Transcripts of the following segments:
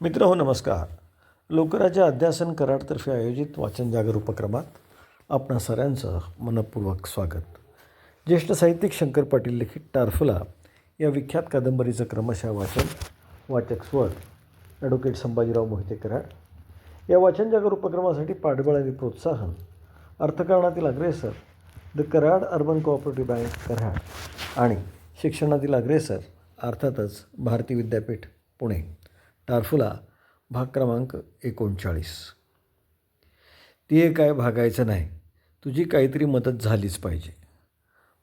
मित्र हो नमस्कार. लोकराज्य अध्यासन कराडतर्फे आयोजित वाचन जागर उपक्रमात आपणा सऱ्यांचं मनपूर्वक स्वागत. ज्येष्ठ साहित्यिक शंकर पाटील लिखित टारफुला या विख्यात कादंबरीचं क्रमशः वाचन वाचक स्वर ॲडव्होकेट संभाजीराव मोहिते कराड. या वाचन जागर उपक्रमासाठी पाठबळ आणि प्रोत्साहन अर्थकारणातील अग्रेसर the Karad urban cooperative bank Karad आणि शिक्षणातील अग्रेसर अर्थातच भारती विद्यापीठ पुणे. टारफुला भाग क्रमांक एकोणचाळीस. ती हे काय भागायचं नाही. तुझी काहीतरी मदत झालीच पाहिजे.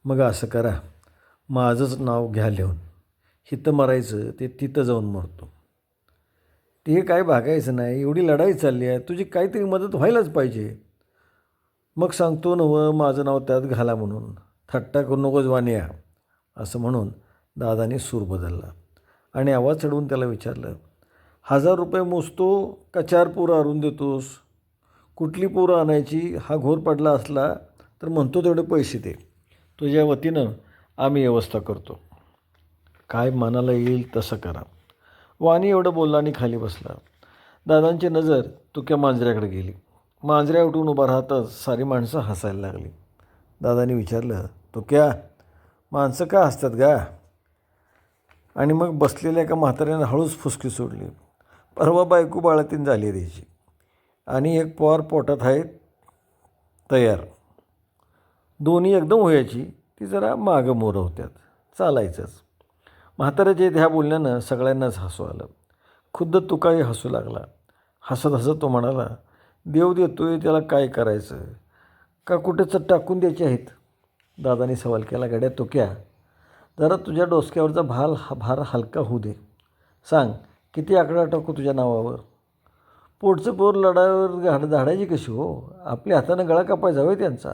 मग असं करा. माझंच नाव घ्या लिहून. हिथं मरायचं ते तिथं जाऊन मरतो ते हे काय भागायचं नाही. एवढी लढाई चालली आहे. तुझी काहीतरी मदत व्हायलाच पाहिजे. मग सांगतो नवं माझं नाव त्यात घाला म्हणून. थट्टा करू नकोच वानिया असं म्हणून दादाने सूर बदलला. आणि आवाज चढवून त्याला विचारलं हजार रुपये मोजतो का चार पोरं आणून देतोस. कुठली पोरं आणायची हा घोर पडला असला तर म्हणतो तेवढे पैसे दे. तुझ्या वतीनं आम्ही व्यवस्था करतो. काय मनाला येईल तसं करा. वाणी एवढं बोलला आणि खाली बसला. दादांची नजर तुक्या मांजऱ्याकडे गेली. मांजऱ्या उठून उभा राहताच सारी माणसं हसायला लागली. दादानी विचारलं तुक्या माणसं का हसतात गा? आणि मग बसलेल्या एका म्हाताऱ्यानं हळूच फुसकी सोडली. परवा बायको बाळातीन झाली त्याची. आणि एक पॉर पोटात आहे तयार. दोन्ही एकदम व्हायची ती जरा मागं मोरं होत्यात. चालायचंच. म्हाताऱ्याच्या ह्या बोलण्यानं सगळ्यांनाच हसू आलं. खुद्द तुकाही हसू लागला. हसत हसत तो म्हणाला देव देतोय त्याला काय करायचं? का कुठेच टाकून द्यायचे आहेत? दादाने सवाल केला गड्या तुक्या जरा तुझ्या डोसक्यावरचा भाल हा भार हलका होऊ दे. सांग किती आकडा टाकू तुझ्या नावावर? पोटचं पोर लढाईवर घाड झाडायची कशी हो? आपल्या हातानं गळा कापायचा हवे त्यांचा.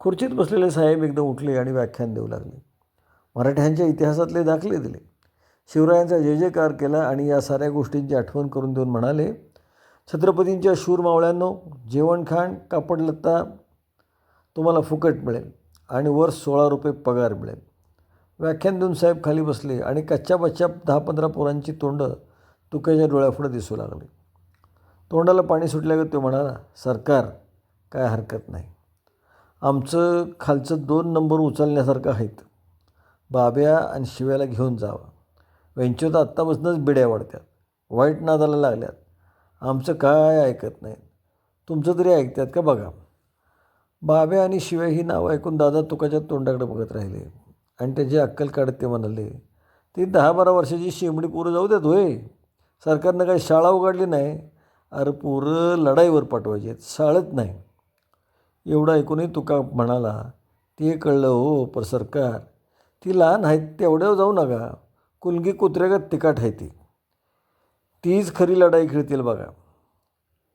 खुर्चीत बसलेले साहेब एकदम उठले आणि व्याख्यान देऊ लागले. मराठ्यांच्या इतिहासातले दाखले दिले. शिवरायांचा जय जयकार केला आणि या साऱ्या गोष्टींची आठवण करून देऊन म्हणाले छत्रपतींच्या शूर मावळ्यांनो जेवणखाण कापडलत्ता तुम्हाला फुकट मिळेल आणि वर सोळा रुपये पगार मिळेल. व्याख्यान देऊन साहेब खाली बसले आणि कच्च्या बच्च्या दहा पंधरा पोरांची तोंडं तुक्याच्या डोळ्यापुढं दिसू लागली. तोंडाला पाणी सुटल्यागत तो म्हणाला सरकार काय हरकत नाही. आमचं खालचं दोन नंबर उचलण्यासारखं आहेत. बाब्या आणि शिव्याला घेऊन जावं. वेंचूत आत्तापासूनच बिड्या वाढत्यात. वाईट नादाला लागल्यात. आमचं काय ऐकत नाहीत. तुमचं तरी ऐकतात का बघा. बाब्या आणि शिव्या ही नावं ऐकून दादा तुकाच्या तोंडाकडे बघत राहिले. आणि त्याची अक्कल काढत ते म्हणाले ती दहा बारा वर्षाची शेंबडी पोरं जाऊ द्यात होय. सरकारनं काही शाळा उघडली नाही. अरे पोरं लढाईवर पाठवायची आहेत शाळेत नाही. एवढं ऐकूनही तुका म्हणाला ते कळलं हो पर सरकार ती लहान आहेत तेवढ्यावर जाऊ नका. कुलगी कुत्र्यागत तिकाट आहे ती. तीच खरी लढाई खेळतील बघा.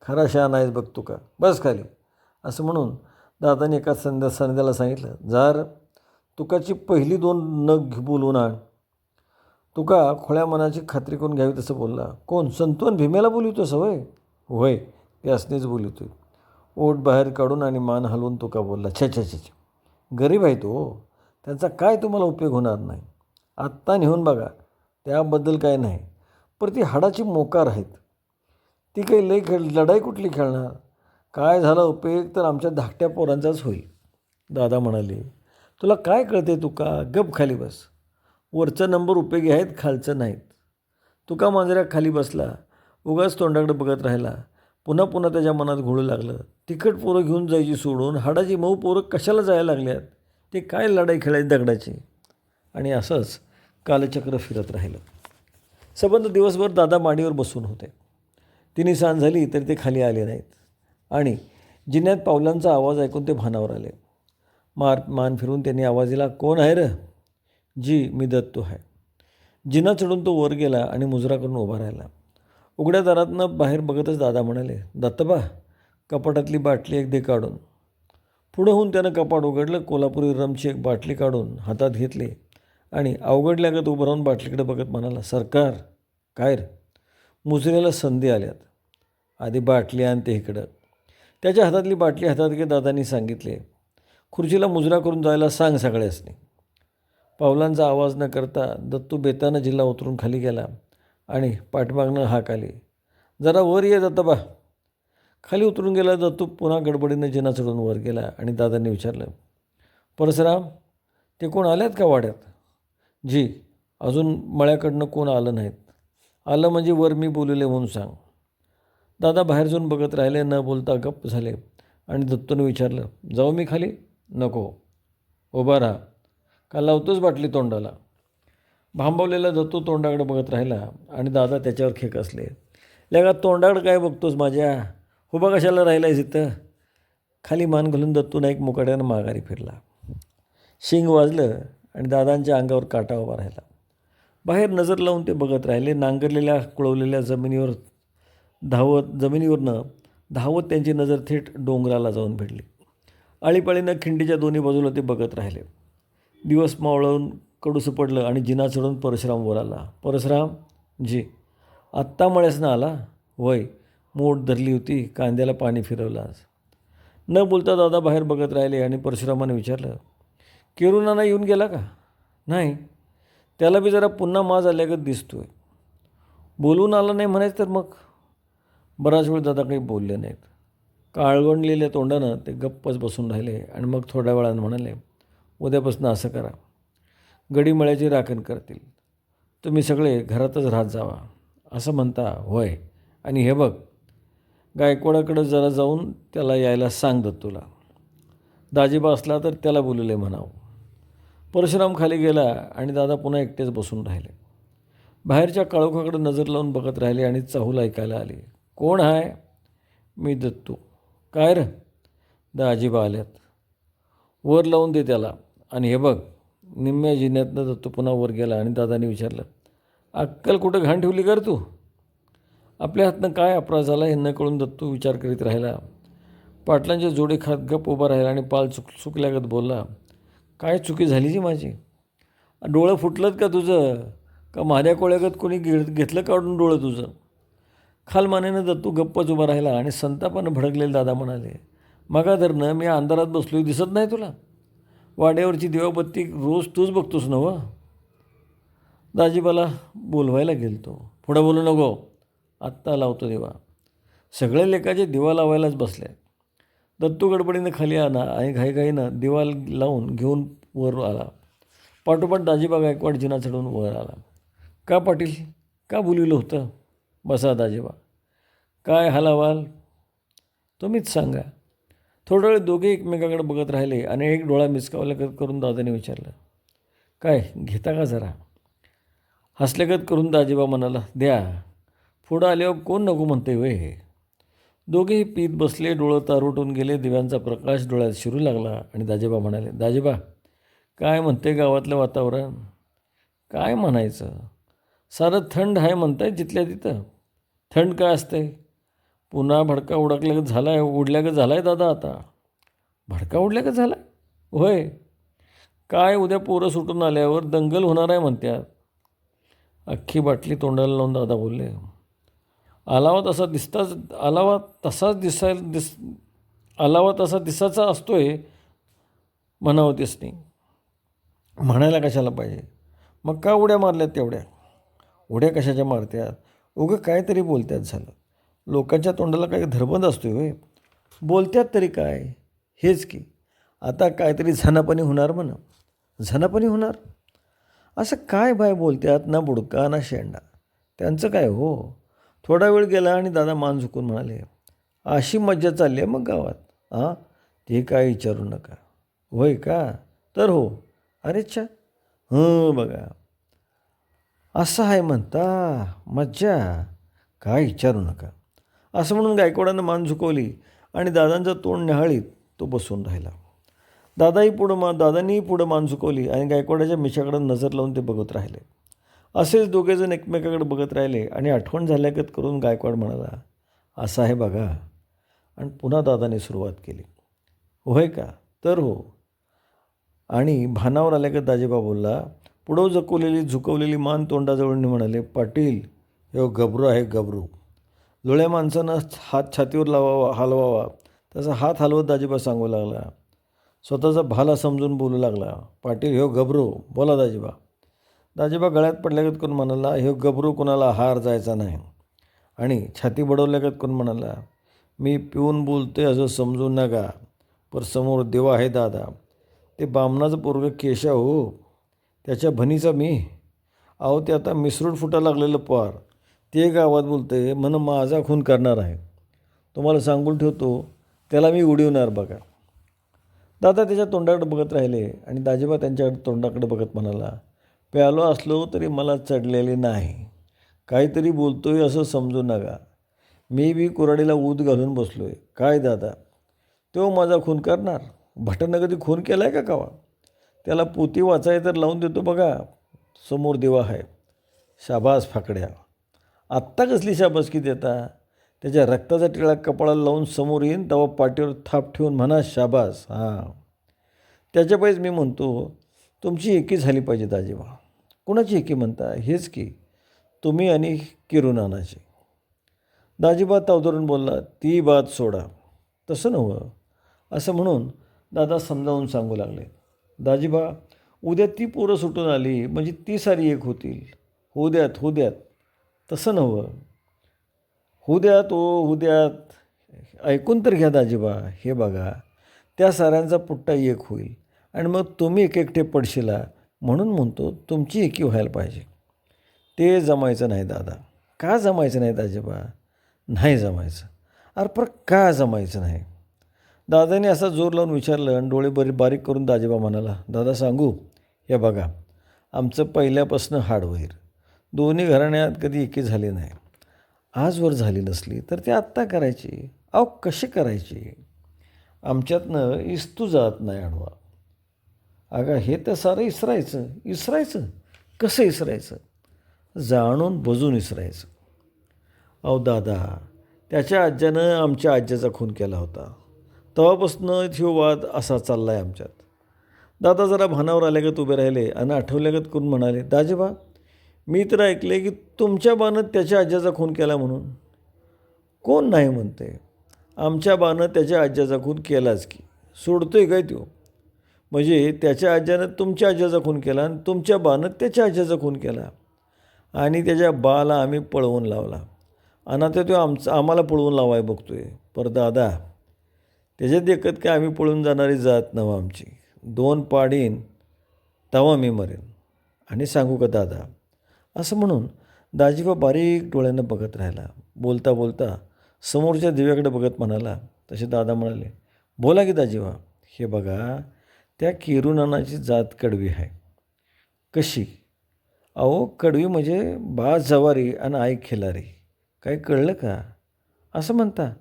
खरा शहा नाहीच बघ तुका. बस खाली. असं म्हणून दादाने एका संध्या संध्याला सांगितलं जार तुकाची पहिली दोन नग घे- बोलवून आण. तुका खोळ्या मनाची खात्री करून घ्यावी तसं बोलला. कोण? संतोन भीमेला बोलवतोस सवय होय? ते असणेच बोलवतोय ओट बाहेर काढून आणि मान हलवून तुका बोलला छे छे छे गरीब आहे तो हो. त्यांचा काय तुम्हाला उपयोग होणार नाही? आत्ता नेऊन बघा. त्याबद्दल काय नाही. पर ती हाडाची मोकार आहेत. ती काही लई खेळ लढाई कुठली खेळणार? काय झालं? उपयोग तर आमच्या धाकट्या पोरांचाच होईल. दादा म्हणाले तुला काय कळते तुका? गप खाली बस. वरचा नंबर उपयोगी आहेत खालचं नाहीत. तुका मांजऱ्या खाली बसला. उगाच तोंडाकडे बघत राहिला. पुन्हा पुन्हा त्याच्या मनात घोळू लागलं. तिखट पोरं घेऊन जायची सोडून हाडाची मऊ पोरं कशाला जायला लागल्यात? ते काय लढाई खेळायची दगडाची? आणि असंच कालचक्र फिरत राहिलं. सबंध दिवसभर दादा माडीवर बसून होते. तिने सांज झाली तरी ते खाली आले नाहीत. आणि जिन्यात पावलांचा आवाज ऐकून ते भानावर आले. मार मान फिरून त्यांनी आवाज दिला कोण आहे र? जी मी दत्तो आहे. जिना चढून तो वर गेला आणि मुजरा करून उभा राहिला. उघड्या दारातनं बाहेर बघतच दादा म्हणाले दत्तबा कपाटातली बाटली एक दे काढून. पुढं होऊन त्यानं कपाट उघडलं कोल्हापुरी रमची एक बाटली काढून हातात घेतली आणि अवघडल्यागत उभं राहून बाटलीकडे बघत म्हणाला सरकार काय रे? मुजऱ्याला संधी आल्यात. आधी बाटली आणते इकडं. त्याच्या हातातली बाटली हातात घेत दादांनी सांगितले खुर्चीला मुजरा करून जायला सांग सगळ्यासनी. पावलांचा आवाज न करता दत्तू बेतानं जिल्हा उतरून खाली गेला आणि पाठमागनं हाक आली. जरा वर ये जाता बा. खाली उतरून गेला दत्तू पुन्हा गडबडीनं जिना चढून वर गेला आणि दादांनी विचारलं परसराम ते कोण आल्यात का वाड्यात? जी अजून मळ्याकडनं कोण आलं नाहीत. आलं म्हणजे वर मी बोलले म्हणून सांग. दादा बाहेर जाऊन बघत राहिले न बोलता गप्प झाले आणि दत्तूने विचारलं जाऊ मी खाली? नको. उभा राहा. का लावतोच बाटली तोंडाला. भांबवलेला दत्तू तोंडाकडे बघत राहिला आणि दादा त्याच्यावर खेक असले. लगा तोंडाकडे काय बघतोस माझ्या? उभा कशाला राहिलायस इथं? खाली मान घालून दत्तू नाईक मुकाट्यानं माघारी फिरला. शिंग वाजलं आणि दादांच्या अंगावर काटा उभा राहिला. बाहेर नजर लावून ते बघत राहिले. नांगरलेल्या कुळवलेल्या जमिनीवर धावत जमिनीवरनं धावत त्यांची नजर थेट डोंगराला जाऊन भिडली. आळीपाळीनं खिंडीच्या दोन्ही बाजूला ते बघत राहिले. दिवस मावळून कडूसं पडलं आणि जिना चढून परशुराम वर आला. परशुराम जी आत्ता मळ्यासनं आला? वय मोठ धरली होती कांद्याला पाणी फिरवलास न बोलता दादा बाहेर बघत राहिले आणि परशुरामाने विचारलं केरुनाना येऊन गेला का? नाही त्याला बी जरा पुन्हा माज आल्यागत दिसतोय. बोलून आला नाही म्हणायचं तर मग? बराच वेळ दादा काही बोलले नाहीत. काळवणलेल्या तोंडानं ते गप्पच बसून राहिले आणि मग थोड्या वेळानं म्हणाले उद्यापासून असं करा. गडीमळ्याची राखण करतील. तुम्ही सगळे घरातच राहत जावा. असं म्हणता होय. आणि हे बघ गायकवाडाकडं जरा जाऊन त्याला यायला सांग दत्तूला. दाजीबा असला तर त्याला बोलले म्हणावं. परशुराम खाली गेला आणि दादा पुन्हा एकटेच बसून राहिले. बाहेरच्या काळोखाकडे नजर लावून बघत राहिले आणि चाहूल ऐकायला आली. कोण आहे मी दत्तू. काय र? दाजीबा आल्यात. वर लावून दे त्याला. आणि हे बघ निम्म्या जिन्यातनं दत्तू पुन्हा वर गेला आणि दादाने विचारलं अक्कल कुठं घाण ठेवली कर तू? आपल्या हातनं काय अपराध झाला हे न कळून दत्तू विचार करीत राहिला. पाटलांच्या जोडी खात गप उभा राहिला आणि पाल चुक चुकल्यागत बोलला काय चुकी झाली जी माझी? डोळं फुटलं का तुझं? का माझ्या कोळ्यागत कोणी घे घेतलं काढून डोळं तुझं? खालमानेनं दत्तू गप्पच उभा राहिला आणि संतापानं भडकलेले दादा म्हणाले मगाधरनं मी अंधारात बसलोय दिसत नाही तुला. वाड्यावरची दिवाबत्ती रोज तूच बघतोस नव दाजीबाला बोलवायला गेलतो. पुढं बोलू नको. आत्ता लावतो देवा. सगळे लेकाचे दिवा लावायलाच बसले. दत्तू गडबडीनं खाली आला आणि घाईघाईनं दिवा लावून घेऊन वर आला. पाठोपाठ दाजीबा गायकवाड जिना चढून वर आला. का पाटील? का बोलविलं होतं? बसा दाजीबा. काय हालावाल? तुम्हीच सांगा. थोडा वेळ दोघे एकमेकाकडे बघत राहिले आणि एक डोळा मिसकावल्यागत करून दादाने विचारलं. काय घेता का जरा? हसल्यागत करून दाजीबा म्हणाला द्या. पुढं आल्यावर कोण नको म्हणते वय हे? दोघेही पीत बसले डोळं तारुटून गेले दिव्यांचा प्रकाश डोळ्यात शिरू लागला आणि दाजीबा म्हणाले दाजीबा काय म्हणते गावातलं वातावरण? काय म्हणायचं? सारं थंड आहे म्हणताय जिथल्या तिथं. थंड काय असते पुन्हा भडका उडकल्या झाला आहे उडल्या का झाला आहे दादा आता. भडका उडल्या का झाला होय. काय उद्या पोरं सुटून आल्यावर दंगल होणार आहे म्हणत्यात. अख्खी बाटली तोंडाला लावून दादा बोलले. आलावा तसा दिसताच आलावा तसाच दिसायला दिस आलावा तसा दिसाचा असतोय म्हणावं नाही म्हणायला कशाला पाहिजे? मग का उड्या मारल्यात तेवढ्या? उड्या कशाच्या मारत्यात? उगं काहीतरी बोलत्यात झालं. लोकांच्या तोंडाला काही धरबंद असतोय होय. बोलत्यात तरी काय? हेच की. आता काहीतरी झनापणी होणार म्हणा. झनापणी होणार? असं काय बाय बोलत्यात? ना बुडका ना शेंडा. त्यांचं काय हो? थोडा वेळ गेला आणि दादा मान झुकून म्हणाले अशी मज्जा चालली आहे मग गावात हां ते काय विचारू नका. होय का? तर हो. अरेच्छा हं बघा. असं आहे म्हणता मज्जा काय विचारू नका. असं म्हणून गायकवाडानं मान झुकवली आणि दादांचं तोंड न्याहाळीत तो बसून राहिला. दादाही पुढं मा दादांनीही पुढं मान झुकवली आणि गायकवाडाच्या मिशाकडे नजर लावून ते बघत राहिले. असेच दोघेजण एकमेकाकडे बघत राहिले आणि आठवण झाल्यागत करून गायकवाड म्हणाला असं आहे बघा. आणि पुन्हा दादाने सुरुवात केली होय का? तर हो. आणि भानावर आल्यागत दाजीबा बोलला पुढं जकवलेली झुकवलेली मान तोंडाजवळ म्हणाले पाटील हे गबरू आहे गबरू जुळ्या माणसानं हात छातीवर लावावा हलवावा. तसा हात हलवत दाजीबा सांगू लागला. स्वतःचा भाला समजून बोलू लागला. पाटील ह्यो गबरू बोला दाजीबा. दाजीबा गळ्यात पडल्यागत कोण म्हणाला हे गबरू कोणाला हार जायचा नाही. आणि छाती बडवल्यागत कोण म्हणाला मी पिऊन बोलते असं समजू नका. पर समोर देवा आहे दादा. ते बामणाचं पोरगं केशव हो. त्याच्या भनीचा मी. अहो ते आता मिसरूट फुटा लागलेलं पार. ते गावात बोलते म्हण माझा खून करणार आहे. तुम्हाला सांगून ठेवतो त्याला मी उडवणार बघा. दादा त्याच्या तोंडाकडे बघत राहिले आणि दाजीबा त्यांच्याकडे तोंडाकडे बघत म्हणाला प्यालो असलो तरी मला चढलेले नाही. काहीतरी बोलतोय असं समजू नका. मी बी कुराडीला ऊद घालून बसलो आहे काय दादा? तो माझा खून करणार? भटानं कधी खून केला आहे का कावा? त्याला पोती वाचाय तर लावून देतो बघा. समोर देवा आहे. शाबास फाकड्या. आत्ता कसली शाबासकी देता? त्याच्या रक्ताचा टिळा कपाळाला लावून समोर येईन तेव्हा पाठीवर थाप ठेवून म्हणा शाबास. हां. त्याच्यापायीच मी म्हणतो तुमची एकी झाली पाहिजे दाजीबा. कुणाची एकी म्हणता? हेच की तुम्ही आणि किरुनानाची. दाजीबा तावधरून बोलला ती बात सोडा. तसं नव्हं. असं म्हणून दादा समजावून सांगू लागले. दाजीबा उद्या ती पोरं सुटून आली म्हणजे ती सारी एक होतील. होऊ द्यात होऊ द्यात. तसं नव्हं. होऊ द्यात ओ होऊ द्यात. ऐकून तर घ्या दाजीबा हे बघा. त्या साऱ्यांचा पुट्टा एक होईल. आणि मग तुम्ही एक एकटे पडशिला म्हणून म्हणतो तुमची एकी व्हायला पाहिजे. ते जमायचं नाही दादा. का जमायचं नाही दाजीबा? नाही जमायचं. अरे पर का जमायचं नाही? दादाने असा जोर लावून विचारलं आणि डोळे बरी बारीक करून दाजीबा म्हणाला दादा सांगू? हे बघा आमचं पहिल्यापासून हाडवैर दोन्ही घराण्यात कधी एकी झाली नाही. आजवर झाली नसली तर ते आत्ता करायची. अहो कशी करायची? आमच्यातनं इस्तू जात नाही आडवा. अगं हे तर सारं इसरायचं. इसरायचं? कसं इसरायचं? जाणून बजून इसरायचं. अहो दादा त्याच्या आज्यानं आमच्या आज्याचा खून केला होता. तेव्हापासून ह्यो वाद असा चालला आहे आमच्यात. दादा जरा भानावर आल्यागत उभे राहिले आणि आठवल्यागत करून म्हणाले दाजेबा मी तर ऐकले की तुमच्या बानं त्याच्या आज्याचा खून केला म्हणून. कोण नाही म्हणते आमच्या बानं त्याच्या आज्याचा खून केलाच की. सोडतोय काय तो म्हणजे त्याच्या आज्यानं तुमच्या आज्याचा खून केला आणि तुमच्या बानं त्याच्या आज्याचा खून केला. आणि त्याच्या बाला आम्ही पळवून लावला. आणि आता तो आमचा आम्हाला पळवून लावाय बघतोय. पर दादा त्याच्यात देखत काय आम्ही पळून जाणारी जात नव आमची. दोन पाडीन तवा मी मरेन. आणि सांगू का दादा? असं म्हणून दाजीबा बारीक डोळ्यानं बघत राहिला. बोलता बोलता समोरच्या दिव्याकडे बघत म्हणाला तसे दादा म्हणाले बोला की दाजीबा हे बघा त्या किरुनानाची जात कडवी आहे. कशी? अहो कडवी म्हणजे बा जवारी आणि आई खिलारी. काही कळलं का? असं म्हणता?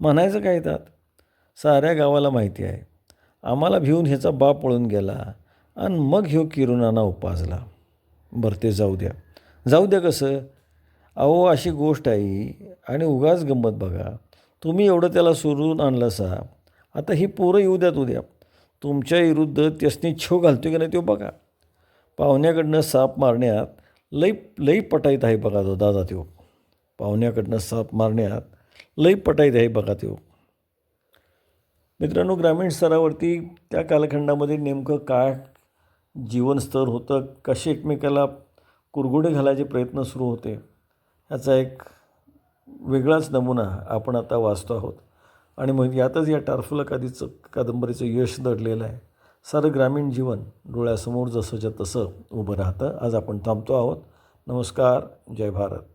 म्हणायचं काय त्यात? साऱ्या गावाला माहिती आहे. आम्हाला भिवून ह्याचा बाप पळून गेला आणि मग ह्यो किरुनाना उपासला. बरं ते जाऊ द्या. जाऊ द्या कसं? अहो अशी गोष्ट आहे आणि उगाच गंमत बघा. तुम्ही एवढं त्याला सोडून आणलं सा आता ही पोरं येऊ द्यात उद्या तुमच्या विरुद्ध त्यासनी छो घालतो की नाही तो बघा. पाहुण्याकडनं साप मारण्यात लई लई पटाईत आहे बघा तो दादा तो पाहुण्याकडनं साप मारण्यात लई पटाईत आहे बघा तो मित्रांनो ग्रामीण स्तरावरती त्या कालखंडामध्ये नेमकं काय जीवनस्तर होतं? कसे एकमेकाला कुरघोडे घालायचे प्रयत्न सुरू होते? ह्याचा एक वेगळाच नमुना आपण आता वाचतो आहोत. आणि मग यातच या टार्फुला कादीचं कादंबरीचं यश दडलेलं आहे. सारं ग्रामीण जीवन डोळ्यासमोर जसंच्या तसं उभं राहतं. आज आपण थांबतो आहोत. नमस्कार. जय भारत.